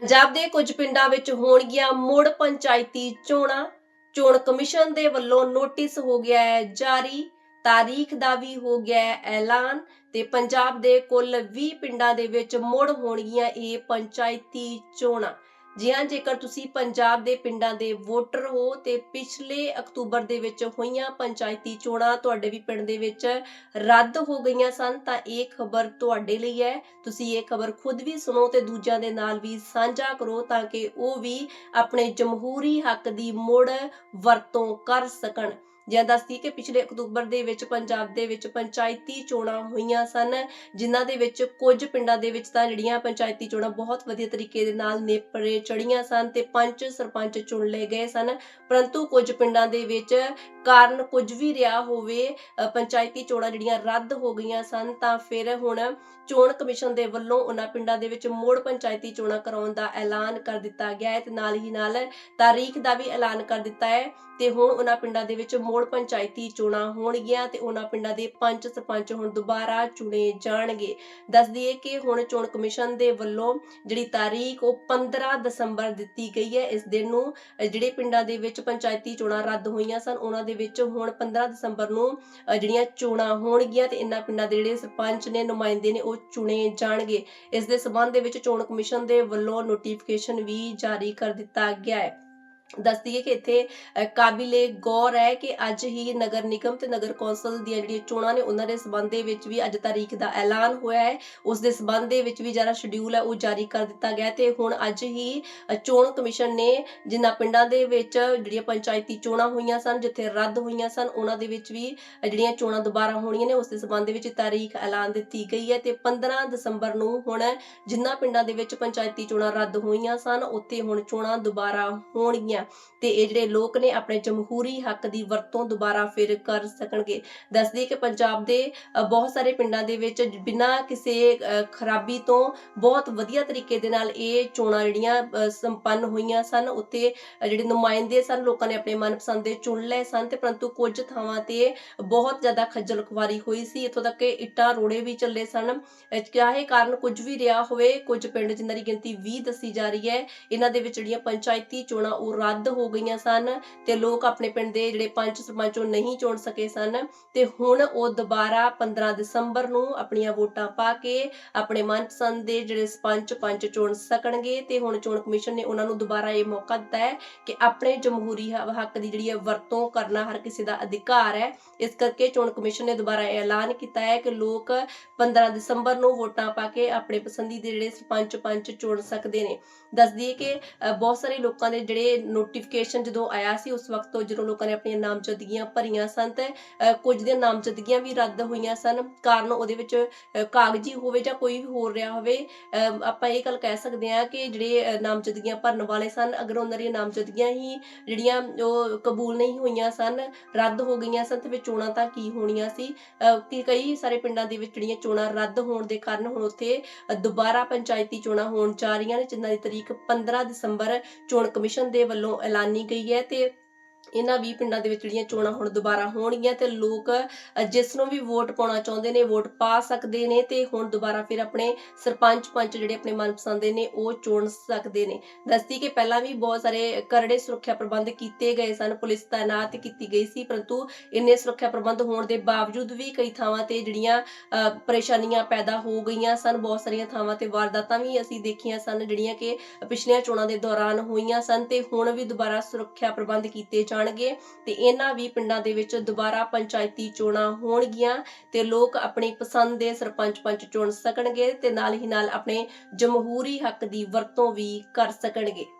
ਪੰਜਾਬ ਦੇ ਕੁਝ ਪਿੰਡਾਂ ਵਿੱਚ ਹੋਣਗੀਆਂ ਮੁੜ ਪੰਚਾਇਤੀ ਚੋਣਾਂ। ਚੋਣ ਕਮਿਸ਼ਨ ਦੇ ਵੱਲੋਂ ਨੋਟਿਸ ਹੋ ਗਿਆ ਹੈ ਜਾਰੀ। ਤਾਰੀਖ ਦਾ ਵੀ ਹੋ ਗਿਆ ਹੈ ਐਲਾਨ ਤੇ ਪੰਜਾਬ ਦੇ ਕੁੱਲ 20 ਪਿੰਡਾਂ ਦੇ ਵਿੱਚ ਮੁੜ ਹੋਣਗੀਆਂ ਇਹ ਪੰਚਾਇਤੀ ਚੋਣਾਂ। ਜੀ ਹਾਂ ਜੇਕਰ ਤੁਸੀਂ ਪੰਜਾਬ ਦੇ ਪਿੰਡਾਂ ਦੇ ਵੋਟਰ ਹੋ ਤੇ ਪਿਛਲੇ ਅਕਤੂਬਰ ਦੇ ਵਿੱਚ ਹੋਈਆਂ ਪੰਚਾਇਤੀ ਚੋਣਾਂ ਤੁਹਾਡੇ ਵੀ ਪਿੰਡ ਦੇ ਵਿੱਚ ਰੱਦ ਹੋ ਗਈਆਂ ਸਨ, ਤਾਂ ਇਹ ਖਬਰ ਤੁਹਾਡੇ ਲਈ ਹੈ। ਤੁਸੀਂ ਇਹ ਖਬਰ ਖੁਦ ਵੀ ਸੁਣੋ ਤੇ ਦੂਜਿਆਂ ਦੇ ਨਾਲ ਵੀ ਸਾਂਝਾ ਕਰੋ ਤਾਂ ਕਿ ਉਹ ਵੀ ਆਪਣੇ ਜਮਹੂਰੀ ਹੱਕ ਦੀ ਮੁੜ ਵਰਤੋਂ ਕਰ ਸਕਣ। ਜਿਵੇਂ ਦੱਸਦੀ ਕਿ ਪਿਛਲੇ ਅਕਤੂਬਰ ਦੇ ਵਿੱਚ ਪੰਜਾਬ ਦੇ ਵਿੱਚ ਪੰਚਾਇਤੀ ਚੋਣਾਂ ਹੋਈਆਂ ਸਨ, ਜਿਨ੍ਹਾਂ ਦੇ ਵਿੱਚ ਕੁਝ ਪਿੰਡਾਂ ਦੇ ਵਿੱਚ ਤਾਂ ਜਿਹੜੀਆਂ ਪੰਚਾਇਤੀ ਚੋਣਾਂ ਬਹੁਤ ਵਧੀਆ ਤਰੀਕੇ ਦੇ ਨਾਲ ਨੇਪਰੇ ਚੜੀਆਂ ਸਨ ਤੇ ਪੰਚ ਸਰਪੰਚ ਚੁਣ ਲਏ ਗਏ ਸਨ, ਪਰੰਤੂ ਕੁਝ ਪਿੰਡਾਂ ਦੇ ਵਿੱਚ ਕਾਰਨ ਕੁਝ ਵੀ ਰਿਹਾ ਹੋਵੇ ਪੰਚਾਇਤੀ ਚੋਣਾਂ ਜਿਹੜੀਆਂ ਰੱਦ ਹੋ ਗਈਆਂ ਸਨ, ਤਾਂ ਫਿਰ ਹੁਣ ਚੋਣ ਕਮਿਸ਼ਨ ਦੇ ਵੱਲੋਂ ਉਹਨਾਂ ਪਿੰਡਾਂ ਦੇ ਵਿੱਚ ਮੁੜ ਪੰਚਾਇਤੀ ਚੋਣਾਂ ਕਰਾਉਣ ਦਾ ਐਲਾਨ ਕਰ ਦਿੱਤਾ ਗਿਆ ਹੈ ਤੇ ਨਾਲ ਹੀ ਨਾਲ ਤਾਰੀਖ ਦਾ ਵੀ ਐਲਾਨ ਕਰ ਦਿੱਤਾ ਹੈ ਤੇ ਹੁਣ ਉਹਨਾਂ ਪਿੰਡਾਂ ਦੇ ਵਿੱਚ ਮੋੜ ਪੰਚਾਇਤੀ ਚੋਣਾਂ ਹੋਣਗੀਆਂ ਤੇ ਉਹਨਾਂ ਪਿੰਡਾਂ ਦੇ ਪੰਚ ਸਰਪੰਚ ਹੁਣ ਦੁਬਾਰਾ ਚੁਣੇ ਜਾਣਗੇ। ਦੱਸ ਦਈਏ ਕਿ ਹੁਣ ਚੋਣ ਕਮਿਸ਼ਨ ਦੇ ਵੱਲੋਂ ਜਿਹੜੀ ਤਾਰੀਖ ਉਹ 15 ਦਸੰਬਰ ਦਿੱਤੀ ਗਈ ਹੈ। ਇਸ ਦਿਨ ਨੂੰ ਜਿਹੜੇ ਪਿੰਡਾਂ ਦੇ ਵਿੱਚ ਪੰਚਾਇਤੀ ਚੋਣਾਂ ਰੱਦ ਹੋਈਆਂ ਸਨ, ਉਹਨਾਂ ਦੇ ਵਿੱਚ ਹੁਣ 15 ਦਸੰਬਰ ਨੂੰ ਜਿਹੜੀਆਂ ਚੋਣਾਂ ਹੋਣਗੀਆਂ ਤੇ ਇਹਨਾਂ ਪਿੰਡਾਂ ਦੇ ਜਿਹੜੇ ਸਰਪੰਚ ਨੇ, ਨੁਮਾਇੰਦੇ ਨੇ, ਉਹ ਚੁਣੇ ਜਾਣਗੇ। ਇਸ ਦੇ ਸਬੰਧ ਦੇ ਵਿੱਚ ਚੋਣ ਕਮਿਸ਼ਨ ਦੇ ਵੱਲੋਂ ਨੋਟੀਫਿਕੇਸ਼ਨ ਵੀ ਜਾਰੀ ਕਰ ਦਿੱਤਾ ਗਿਆ ਹੈ। ਦੱਸ ਦਈਏ ਕਿ ਇੱਥੇ ਅ, ਕਾਬਿਲੇ ਗੌਰ ਹੈ ਕਿ ਅੱਜ ਹੀ ਨਗਰ ਨਿਗਮ ਤੇ ਨਗਰ ਕੌਂਸਲ ਦੀਆਂ ਜਿਹੜੀਆਂ ਚੋਣਾਂ ਨੇ ਉਹਨਾਂ ਦੇ ਸਬੰਧ ਦੇ ਵਿੱਚ ਵੀ ਅੱਜ ਤਾਰੀਖ ਦਾ ਐਲਾਨ ਹੋਇਆ ਹੈ। ਉਸ ਦੇ ਸਬੰਧ ਦੇ ਵਿੱਚ ਵੀ ਜਿਹੜਾ ਸ਼ਡਿਊਲ ਹੈ ਉਹ ਜਾਰੀ ਕਰ ਦਿੱਤਾ ਗਿਆ ਤੇ ਹੁਣ ਅੱਜ ਹੀ ਚੋਣ ਕਮਿਸ਼ਨ ਨੇ ਜਿਨ੍ਹਾਂ ਪਿੰਡਾਂ ਦੇ ਵਿੱਚ ਜਿਹੜੀਆਂ ਪੰਚਾਇਤੀ ਚੋਣਾਂ ਹੋਈਆਂ ਸਨ ਜਿੱਥੇ ਰੱਦ ਹੋਈਆਂ ਸਨ ਉਹਨਾਂ ਦੇ ਵਿੱਚ ਵੀ ਜਿਹੜੀਆਂ ਚੋਣਾਂ ਦੁਬਾਰਾ ਹੋਣੀਆਂ ਨੇ ਉਸ ਦੇ ਸਬੰਧ ਦੇ ਵਿੱਚ ਤਾਰੀਖ ਐਲਾਨ ਦਿੱਤੀ ਗਈ ਹੈ ਤੇ 15 ਦਸੰਬਰ ਨੂੰ ਹੁਣ ਜਿਨ੍ਹਾਂ ਪਿੰਡਾਂ ਦੇ ਵਿੱਚ ਪੰਚਾਇਤੀ ਚੋਣਾਂ ਰੱਦ ਹੋਈਆਂ ਸਨ ਉੱਥੇ ਹੁਣ ਚੋਣਾਂ ਦੁਬਾਰਾ ਹੋਣਗੀਆਂ ਤੇ ਇਹ ਜਿਹੜੇ ਲੋਕ ਨੇ ਆਪਣੇ ਜਮਹੂਰੀ ਹੱਕ ਦੀ ਵਰਤੋਂ ਦੁਬਾਰਾ ਫਿਰ ਕਰ ਸਕਣਗੇ। ਦੱਸਦੀ ਕਿ ਪੰਜਾਬ ਦੇ ਬਹੁਤ ਸਾਰੇ ਪਿੰਡਾਂ ਦੇ ਵਿੱਚ ਬਿਨਾਂ ਕਿਸੇ ਖਰਾਬੀ ਤੋਂ ਬਹੁਤ ਵਧੀਆ ਤਰੀਕੇ ਦੇ ਨਾਲ ਇਹ ਚੋਣਾਂ ਜਿਹੜੀਆਂ ਸੰਪੰਨ ਹੋਈਆਂ ਸਨ। ਉੱਥੇ ਜਿਹੜੇ ਨੁਮਾਇੰਦੇ ਸਨ ਲੋਕਾਂ ਨੇ ਆਪਣੇ ਮਨਪਸੰਦ ਦੇ ਚੁਣ ਲਏ ਸਨ ਤੇ ਪਰੰਤੂ ਕੁਝ ਥਾਵਾਂ ਤੇ ਬਹੁਤ ਜ਼ਿਆਦਾ ਖੱਜਲ ਖੁਆਰੀ ਹੋਈ ਸੀ। ਇੱਥੋਂ ਤੱਕ ਕਿ ਇੱਟਾਂ ਰੋੜੇ ਵੀ ਚੱਲੇ ਸਨ। ਅ, ਚਾਹੇ ਕਾਰਨ ਕੁਝ ਵੀ ਰਿਹਾ ਹੋਵੇ ਕੁਝ ਪਿੰਡ ਜਿਨ੍ਹਾਂ ਦੀ ਗਿਣਤੀ 20 ਦੱਸੀ ਜਾ ਰਹੀ ਹੈ। ਇਹਨਾਂ ਦੇ ਵਿੱਚ ਜਿਹੜੀਆਂ ਪੰਚਾਇਤੀ ਚੋਣਾਂ ਉਹ ਵੱਧ ਹੋ ਗਈਆਂ ਸਨ ਤੇ ਲੋਕ ਆਪਣੇ ਪਿੰਡ ਦੇ ਜਿਹੜੇ ਪੰਚ ਸਰਪੰਚ ਨਹੀਂ ਚੁਣ ਸਕੇ ਸਨ ਤੇ ਹੁਣ ਉਹ ਦੁਬਾਰਾ 15 ਦਸੰਬਰ ਨੂੰ ਆਪਣੀਆਂ ਵੋਟਾਂ ਪਾ ਕੇ ਆਪਣੇ ਮਨਪਸੰਦ ਦੇ ਜਿਹੜੇ ਸਰਪੰਚ, ਪੰਚ ਚੁਣ ਸਕਣਗੇ ਤੇ ਹੁਣ ਚੋਣ ਕਮਿਸ਼ਨ ਨੇ ਉਹਨਾਂ ਨੂੰ ਦੁਬਾਰਾ ਇਹ ਮੌਕਾ ਦਿੱਤਾ ਹੈ ਕਿ ਆਪਣੇ ਜਮਹੂਰੀ ਹੱਕ ਦੀ ਜਿਹੜੀ ਹੈ ਵਰਤੋਂ ਕਰਨਾ ਹਰ ਕਿਸੇ ਦਾ ਅਧਿਕਾਰ ਹੈ। ਇਸ ਕਰਕੇ ਚੋਣ ਕਮਿਸ਼ਨ ਨੇ ਦੁਬਾਰਾ ਐਲਾਨ ਕੀਤਾ ਹੈ ਕਿ ਲੋਕ 15 ਦਸੰਬਰ ਨੂੰ ਵੋਟਾਂ ਪਾ ਕੇ ਆਪਣੇ ਪਸੰਦੀ ਦੇ ਜਿਹੜੇ ਸਰਪੰਚ, ਪੰਚ ਚੁਣ ਸਕਦੇ ਨੇ। ਦੱਸ ਦਈਏ ਕਿ ਬਹੁਤ ਸਾਰੇ ਲੋਕਾਂ ਦੇ ਜਿਹੜੇ ਨੋਟੀਫਿਕੇਸ਼ਨ ਜਦੋਂ ਆਇਆ ਸੀ, ਉਸ ਵਕਤ ਤੋਂ ਜਦੋਂ ਲੋਕਾਂ ਨੇ ਆਪਣੀਆਂ ਨਾਮਜ਼ਦਗੀਆਂ ਭਰੀਆਂ ਸਨ ਤੇ ਕੁਝ ਦੀਆਂ ਨਾਮਜ਼ਦਗੀਆਂ ਵੀ ਰੱਦ ਹੋਈਆਂ ਸਨ। ਕਾਰਨ ਉਹਦੇ ਵਿੱਚ ਕਾਗਜ਼ੀ ਹੋਵੇ ਜਾਂ ਕੋਈ ਵੀ ਹੋਰ ਰਿਹਾ ਹੋਵੇ ਆਪਾਂ ਇਹ ਗੱਲ ਕਹਿ ਸਕਦੇ ਹਾਂ ਕਿ ਜਿਹੜੇ ਨਾਮਜ਼ਦਗੀਆਂ ਭਰਨ ਵਾਲੇ ਸਨ, ਅਗਰ ਉਹਨਾਂ ਦੀਆਂ ਨਾਮਜ਼ਦਗੀਆਂ ਹੀ ਜਿਹੜੀਆਂ ਉਹ ਕਬੂਲ ਨਹੀਂ ਹੋਈਆਂ ਸਨ, ਰੱਦ ਹੋ ਗਈਆਂ ਸਨ ਤੇ ਫਿਰ ਚੋਣਾਂ ਤਾਂ ਕੀ ਹੋਣੀਆਂ ਸੀ? ਕਿ ਕਈ ਸਾਰੇ ਪਿੰਡਾਂ ਦੇ ਵਿੱਚ ਜਿਹੜੀਆਂ ਚੋਣਾਂ ਰੱਦ ਹੋਣ ਦੇ ਕਾਰਨ ਹੁਣ ਉੱਥੇ ਦੁਬਾਰਾ ਪੰਚਾਇਤੀ ਚੋਣਾਂ ਹੋਣ ਜਾ ਰਹੀਆਂ ਨੇ, ਜਿਨ੍ਹਾਂ ਦੀ ਤਰੀਕ 15 ਦਸੰਬਰ ਚੋਣ ਕਮਿਸ਼ਨ ਦੇ ਵੱਲੋਂ ਐਲਾਨੀ ਗਈ ਹੈ ਤੇ ਇਹਨਾਂ 20 ਪਿੰਡਾਂ ਦੇ ਵਿੱਚ ਜਿਹੜੀਆਂ ਚੋਣਾਂ ਹੁਣ ਦੁਬਾਰਾ ਹੋਣਗੀਆਂ ਤੇ ਲੋਕ ਜਿਸ ਨੂੰ ਵੀ ਵੋਟ ਪਾਉਣਾ ਚਾਹੁੰਦੇ ਨੇ ਵੋਟ ਪਾ ਸਕਦੇ ਨੇ ਤੇ ਹੁਣ ਦੁਬਾਰਾ ਫਿਰ ਆਪਣੇ ਸਰਪੰਚ ਪੰਚ ਜਿਹੜੇ ਆਪਣੇ ਮਨਪਸੰਦ ਦੇ ਨੇ ਉਹ ਚੁਣ ਸਕਦੇ ਨੇ। ਦੱਸਦੀ ਕਿ ਪਹਿਲਾਂ ਵੀ ਬਹੁਤ ਸਾਰੇ ਕਰੜੇ ਸੁਰੱਖਿਆ ਪ੍ਰਬੰਧ ਕੀਤੇ ਗਏ ਸਨ ਪੁਲਿਸ ਤਾਇਨਾਤ ਕੀਤੀ ਗਈ ਸੀ ਪਰੰਤੂ ਇੰਨੇ ਸੁਰੱਖਿਆ ਪ੍ਰਬੰਧ ਹੋਣ ਦੇ ਬਾਵਜੂਦ ਵੀ ਕਈ ਥਾਵਾਂ ਤੇ ਜਿਹੜੀਆਂ ਅ, ਪਰੇਸ਼ਾਨੀਆਂ ਪੈਦਾ ਹੋ ਗਈਆਂ ਸਨ ਬਹੁਤ ਸਾਰੀਆਂ ਥਾਵਾਂ ਤੇ ਵਾਰਦਾਤਾਂ ਵੀ ਅਸੀਂ ਦੇਖੀਆਂ ਸਨ ਜਿਹੜੀਆਂ ਕਿ ਪਿਛਲੀਆਂ ਚੋਣਾਂ ਦੇ ਦੌਰਾਨ ਹੋਈਆਂ ਸਨ ਤੇ ਹੁਣ ਵੀ ਦੁਬਾਰਾ ਸੁਰੱਖਿਆ ਪ੍ਰਬੰਧ ਕੀਤੇ ਜਾ ਜਾਣਗੇ ਤੇ ਇਹਨਾਂ ਵੀ ਪਿੰਡਾਂ ਦੇ ਵਿੱਚ ਦੁਬਾਰਾ ਪੰਚਾਇਤੀ ਚੋਣਾਂ ਹੋਣਗੀਆਂ ਤੇ ਲੋਕ ਆਪਣੀ ਪਸੰਦ ਦੇ ਸਰਪੰਚ ਪੰਚ ਚੁਣ ਸਕਣਗੇ ਤੇ ਨਾਲ ਹੀ ਨਾਲ ਆਪਣੇ ਜਮਹੂਰੀ ਹੱਕ ਦੀ ਵਰਤੋਂ ਵੀ ਕਰ ਸਕਣਗੇ।